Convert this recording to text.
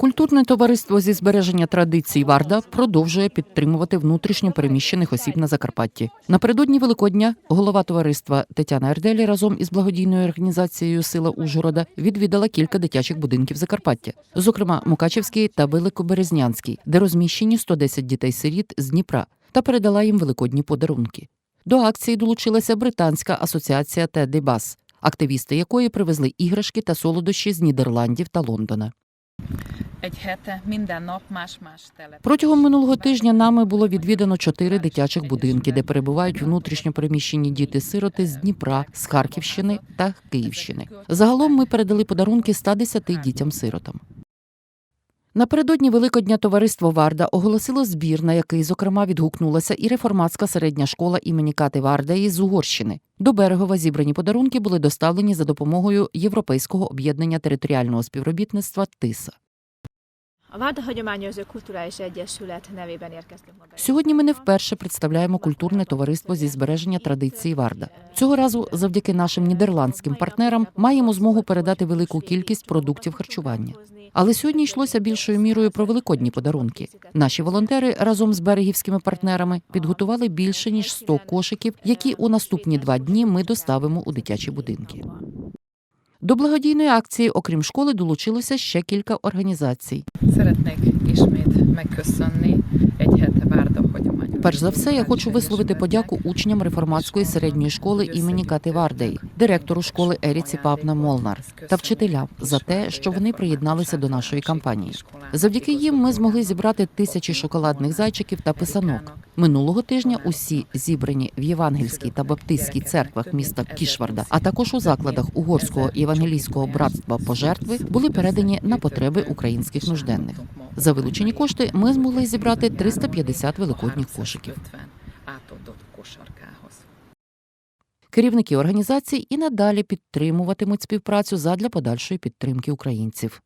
Культурне товариство зі збереження традицій Варда продовжує підтримувати внутрішньо переміщених осіб на Закарпатті. Напередодні Великодня голова товариства Тетяна Ерделі разом із благодійною організацією Сила Ужгорода відвідала кілька дитячих будинків Закарпаття, зокрема Мукачевський та Великоберезнянський, де розміщені 110 дітей-сиріт з Дніпра, та передала їм великодні подарунки. До акції долучилася британська асоціація Тедdy Бас, активісти якої привезли іграшки та солодощі з Нідерландів та Лондона. Протягом минулого тижня нами було відвідано чотири дитячих будинки, де перебувають внутрішньо переміщені діти-сироти з Дніпра, з Харківщини та Київщини. Загалом ми передали подарунки 110 дітям-сиротам. Напередодні Великодня товариство Варда оголосило збір, на який, зокрема, відгукнулася і реформатська середня школа імені Кати Вардаї з Угорщини. До Берегова зібрані подарунки були доставлені за допомогою Європейського об'єднання територіального співробітництва ТИСА. A Várda Hagyományőrző Kulturális Egyesület. Сьогодні ми не вперше представляємо культурне товариство зі збереження традицій Варда. Цього разу, завдяки нашим нідерландським партнерам, маємо змогу передати велику кількість продуктів харчування. Але сьогодні йшлося більшою мірою про великодні подарунки. Наші волонтери разом з берегівськими партнерами підготували більше ніж 100 кошиків, які у наступні два дні ми доставимо у дитячі будинки. До благодійної акції, окрім школи, долучилося ще кілька організацій. Szeretnék ismét megköszönni Перш за все, я хочу висловити подяку учням реформатської середньої школи імені Кати Вардей, директору школи Еріці Павна Молнар та вчителям за те, що вони приєдналися до нашої кампанії. Завдяки їм ми змогли зібрати тисячі шоколадних зайчиків та писанок. Минулого тижня усі зібрані в Євангельській та Баптистській церквах міста Кішварда, а також у закладах угорського євангелійського братства пожертви були передані на потреби українських нужденних. За вилучені кошти ми змогли зібрати 350 великодніх кошиків. Керівники організацій і надалі підтримуватимуть співпрацю задля подальшої підтримки українців.